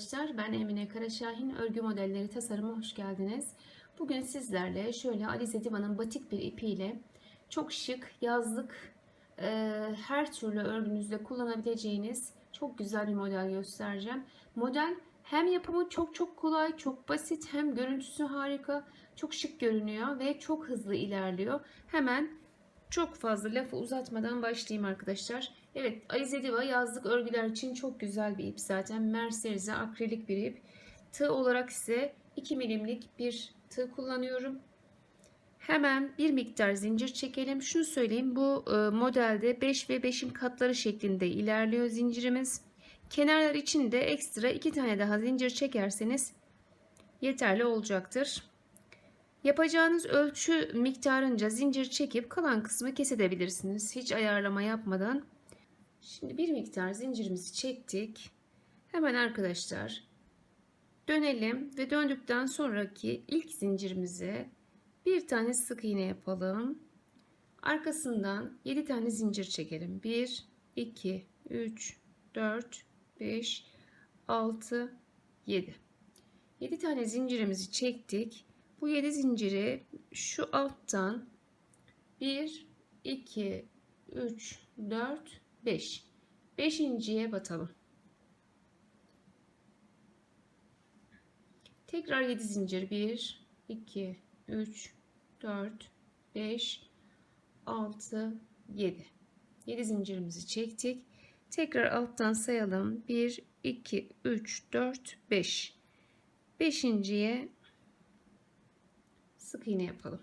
arkadaşlar. Ben Emine Karaşahin. Örgü modelleri tasarıma hoş geldiniz. Bugün sizlerle şöyle Alize Diva'nın batik bir ipiyle çok şık, yazlık, e, her türlü örgünüzde kullanabileceğiniz çok güzel bir model göstereceğim. Model hem yapımı çok çok kolay, çok basit, hem görüntüsü harika, çok şık görünüyor ve çok hızlı ilerliyor. Hemen çok fazla lafı uzatmadan başlayayım arkadaşlar. Evet Alize Diva yazlık örgüler için çok güzel bir ip zaten. Merserize akrilik bir ip. Tığ olarak ise 2 milimlik bir tığ kullanıyorum. Hemen bir miktar zincir çekelim. Şunu söyleyeyim bu e, modelde 5 ve 5'in katları şeklinde ilerliyor zincirimiz. Kenarlar için de ekstra 2 tane daha zincir çekerseniz yeterli olacaktır. Yapacağınız ölçü miktarınca zincir çekip kalan kısmı kesebilirsiniz. Hiç ayarlama yapmadan. Şimdi bir miktar zincirimizi çektik. Hemen arkadaşlar dönelim ve döndükten sonraki ilk zincirimize bir tane sık iğne yapalım. Arkasından 7 tane zincir çekelim. 1 2 3 4 5 6 7 7 tane zincirimizi çektik. Bu 7 zinciri şu alttan 1 2 3 4 5 beşinciye batalım. Tekrar 7 zincir 1 2 3 4 5 6 7 7 zincirimizi çektik. Tekrar alttan sayalım. 1 2 3 4 5 beşinciye sık iğne yapalım.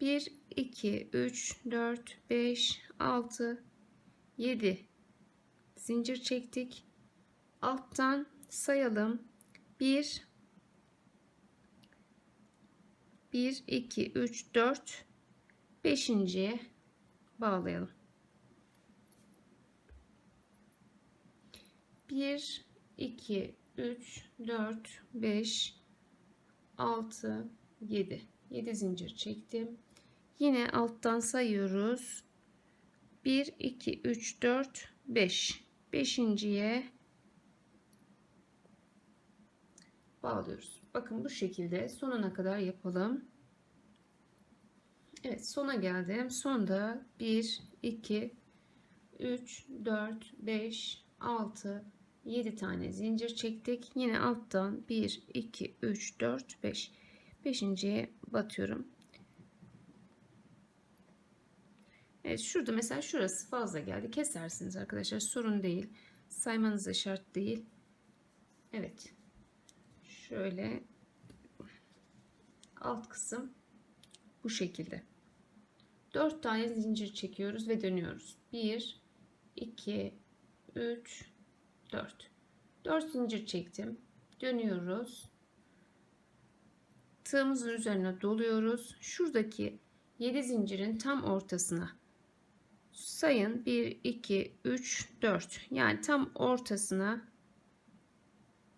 1 2 3 4 5 6 7 zincir çektik. Alttan sayalım. 1 1 2 3 4 5.'ye bağlayalım. 1 2 3 4 5 6 7 7 zincir çektim. Yine alttan sayıyoruz. 1 2 3 4 5 beşinciye bağlıyoruz. Bakın bu şekilde sonuna kadar yapalım. Evet sona geldim. Sonda 1 2 3 4 5 6 7 tane zincir çektik. Yine alttan 1 2 3 4 5 beşinciye batıyorum. Evet şurada mesela şurası fazla geldi. Kesersiniz arkadaşlar. Sorun değil. Saymanız da şart değil. Evet. Şöyle alt kısım bu şekilde. 4 tane zincir çekiyoruz ve dönüyoruz. 1 2 3 4 4 zincir çektim. Dönüyoruz. Tığımızın üzerine doluyoruz. Şuradaki 7 zincirin tam ortasına sayın 1 2 3 4 yani tam ortasına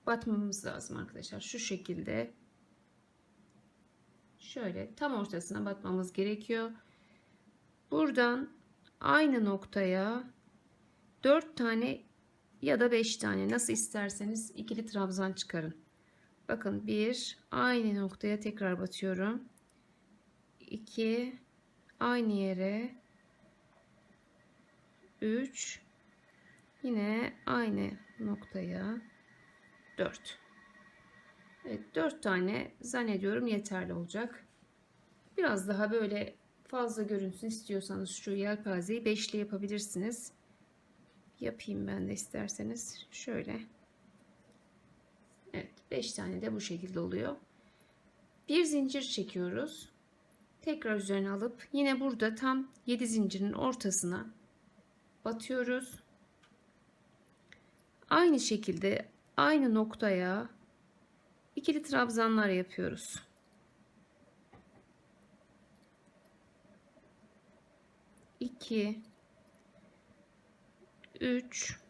batmamız lazım arkadaşlar. Şu şekilde. Şöyle tam ortasına batmamız gerekiyor. Buradan aynı noktaya 4 tane ya da 5 tane nasıl isterseniz ikili trabzan çıkarın. Bakın bir aynı noktaya tekrar batıyorum. 2 aynı yere 3 yine aynı noktaya 4 Evet 4 tane zannediyorum yeterli olacak. Biraz daha böyle fazla görünsün istiyorsanız şu yelpazeyi beşli yapabilirsiniz. Yapayım ben de isterseniz. Şöyle. Evet 5 tane de bu şekilde oluyor. Bir zincir çekiyoruz. Tekrar üzerine alıp yine burada tam 7 zincirin ortasına batıyoruz. Aynı şekilde aynı noktaya ikili trabzanlar yapıyoruz. İki, üç,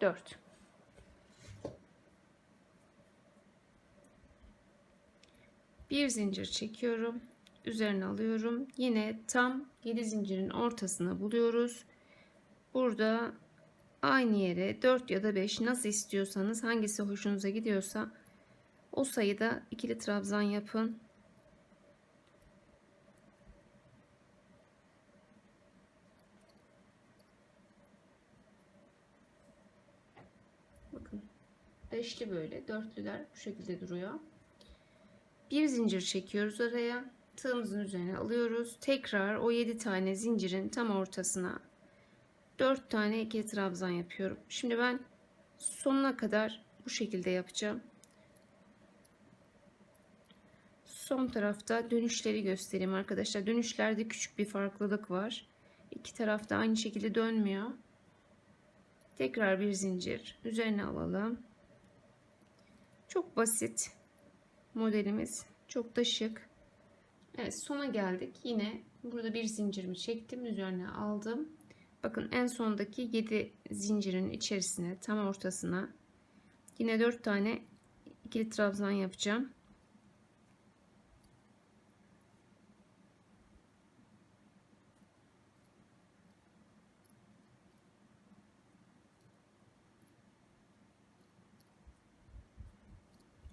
dört. Bir zincir çekiyorum üzerine alıyorum. Yine tam 7 zincirin ortasına buluyoruz. Burada aynı yere 4 ya da 5 nasıl istiyorsanız hangisi hoşunuza gidiyorsa o sayıda ikili trabzan yapın. Bakın beşli böyle dörtlüler bu şekilde duruyor. Bir zincir çekiyoruz araya. Tığımızın üzerine alıyoruz. Tekrar o 7 tane zincirin tam ortasına 4 tane ikili trabzan yapıyorum. Şimdi ben sonuna kadar bu şekilde yapacağım. Son tarafta dönüşleri göstereyim arkadaşlar. Dönüşlerde küçük bir farklılık var. İki tarafta aynı şekilde dönmüyor. Tekrar bir zincir üzerine alalım. Çok basit modelimiz. Çok da şık. Evet sona geldik. Yine burada bir zincirimi çektim. Üzerine aldım. Bakın en sondaki 7 zincirin içerisine tam ortasına yine 4 tane ikili trabzan yapacağım.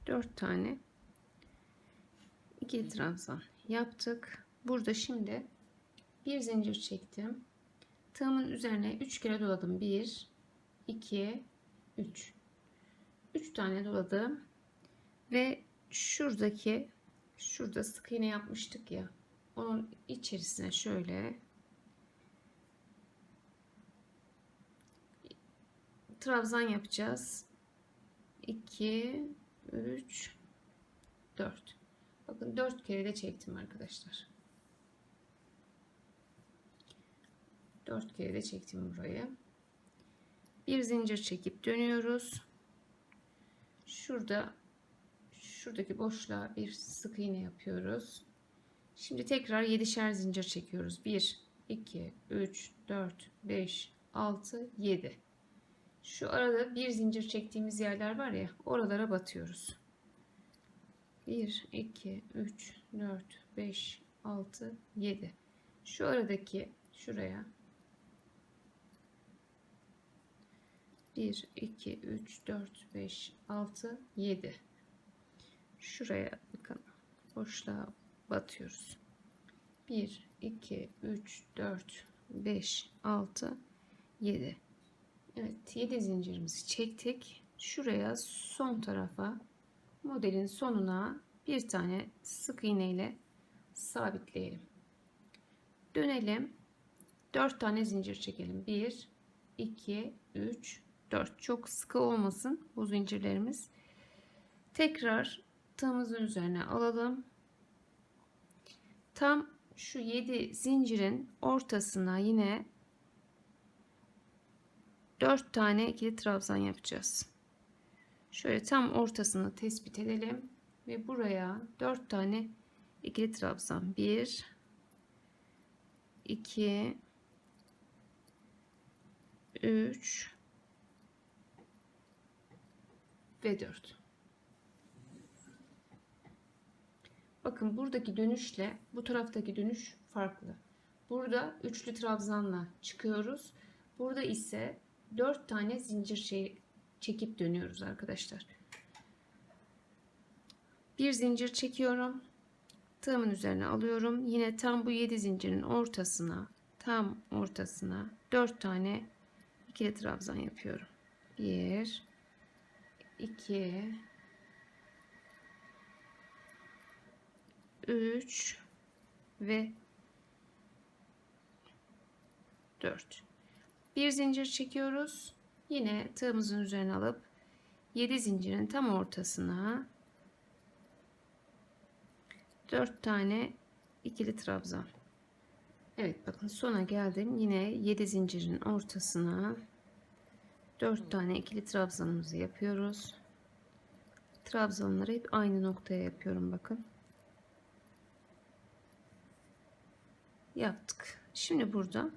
Dört tane ikili trabzan yaptık. Burada şimdi bir zincir çektim. Tığımın üzerine 3 kere doladım. 1 2 3 3 tane doladım. Ve şuradaki şurada sık iğne yapmıştık ya. Onun içerisine şöyle trabzan yapacağız. 2 3 4 Bakın 4 kere de çektim arkadaşlar. 4 kere de çektim burayı. Bir zincir çekip dönüyoruz. Şurada şuradaki boşluğa bir sık iğne yapıyoruz. Şimdi tekrar 7'şer zincir çekiyoruz. 1 2 3 4 5 6 7. Şu arada bir zincir çektiğimiz yerler var ya, oralara batıyoruz. 1 2 3 4 5 6 7. Şu aradaki şuraya. 1 2 3 4 5 6 7 şuraya bakın. Boşluğa batıyoruz. 1 2 3 4 5 6 7 Evet 7 zincirimizi çektik. Şuraya son tarafa modelin sonuna bir tane sık iğne ile sabitleyelim. Dönelim. 4 tane zincir çekelim. 1 2 3 4 çok sıkı olmasın bu zincirlerimiz. Tekrar tığımızın üzerine alalım. Tam şu 7 zincirin ortasına yine 4 tane ikili trabzan yapacağız şöyle tam ortasını tespit edelim ve buraya 4 tane ikili trabzan 1 2 3 ve 4. Bakın buradaki dönüşle bu taraftaki dönüş farklı. Burada üçlü trabzanla çıkıyoruz. Burada ise 4 tane zincir şey çekip dönüyoruz arkadaşlar. Bir zincir çekiyorum. Tığımın üzerine alıyorum. Yine tam bu 7 zincirin ortasına, tam ortasına 4 tane ikili trabzan yapıyorum. 1 2 3 ve 4 bir zincir çekiyoruz yine tığımızın üzerine alıp 7 zincirin tam ortasına 4 tane ikili trabzan Evet bakın sona geldim yine 7 zincirin ortasına 4 tane ikili trabzanımızı yapıyoruz. Trabzanları hep aynı noktaya yapıyorum bakın. Yaptık. Şimdi burada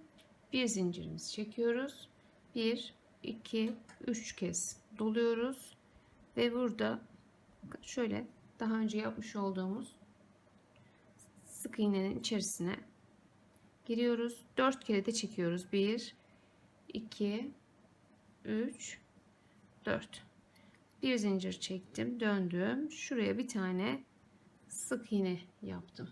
bir zincirimizi çekiyoruz. 1 2 3 kez doluyoruz. Ve burada şöyle daha önce yapmış olduğumuz sık iğnenin içerisine giriyoruz. 4 kere de çekiyoruz. 1 2 3 4 bir zincir çektim döndüm. Şuraya bir tane sık iğne yaptım.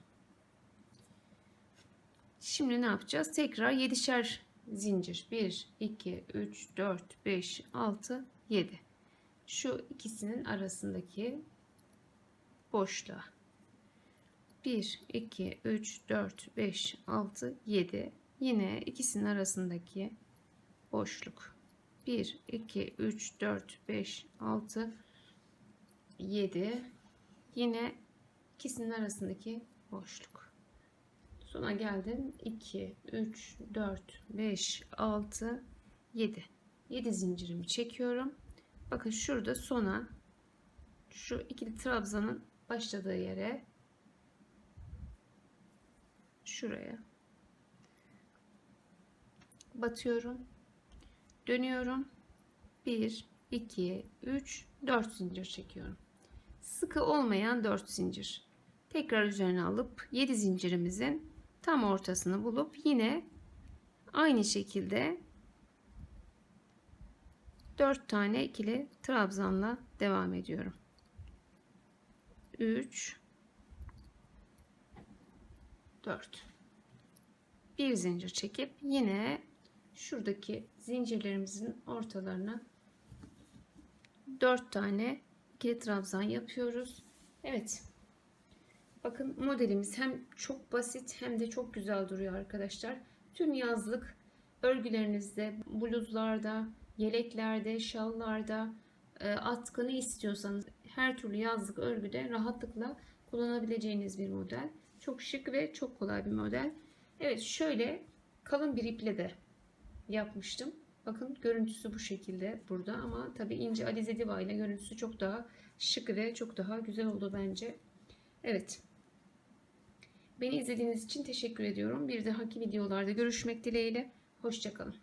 Şimdi ne yapacağız? Tekrar 7'şer zincir. 1 2 3 4 5 6 7 şu ikisinin arasındaki boşluğa. 1 2 3 4 5 6 7 yine ikisinin arasındaki boşluk. 1 2 3 4 5 6 7 yine ikisinin arasındaki boşluk sona geldim 2 3 4 5 6 7 7 zincirimi çekiyorum. Bakın şurada sona şu ikili trabzanın başladığı yere şuraya batıyorum. Dönüyorum. 1 2 3 4 zincir çekiyorum. Sıkı olmayan 4 zincir. Tekrar üzerine alıp 7 zincirimizin tam ortasını bulup yine aynı şekilde 4 tane ikili trabzanla devam ediyorum 3 4 bir zincir çekip yine şuradaki zincirlerimizin ortalarına 4 tane ikili trabzan yapıyoruz. Evet. Bakın modelimiz hem çok basit hem de çok güzel duruyor arkadaşlar. Tüm yazlık örgülerinizde, bluzlarda, yeleklerde, şallarda, e, atkını istiyorsanız her türlü yazlık örgüde rahatlıkla kullanabileceğiniz bir model. Çok şık ve çok kolay bir model. Evet şöyle kalın bir iple de yapmıştım. Bakın görüntüsü bu şekilde burada ama tabi ince alize diva ile görüntüsü çok daha şık ve çok daha güzel oldu bence. Evet. Beni izlediğiniz için teşekkür ediyorum. Bir dahaki videolarda görüşmek dileğiyle. Hoşçakalın.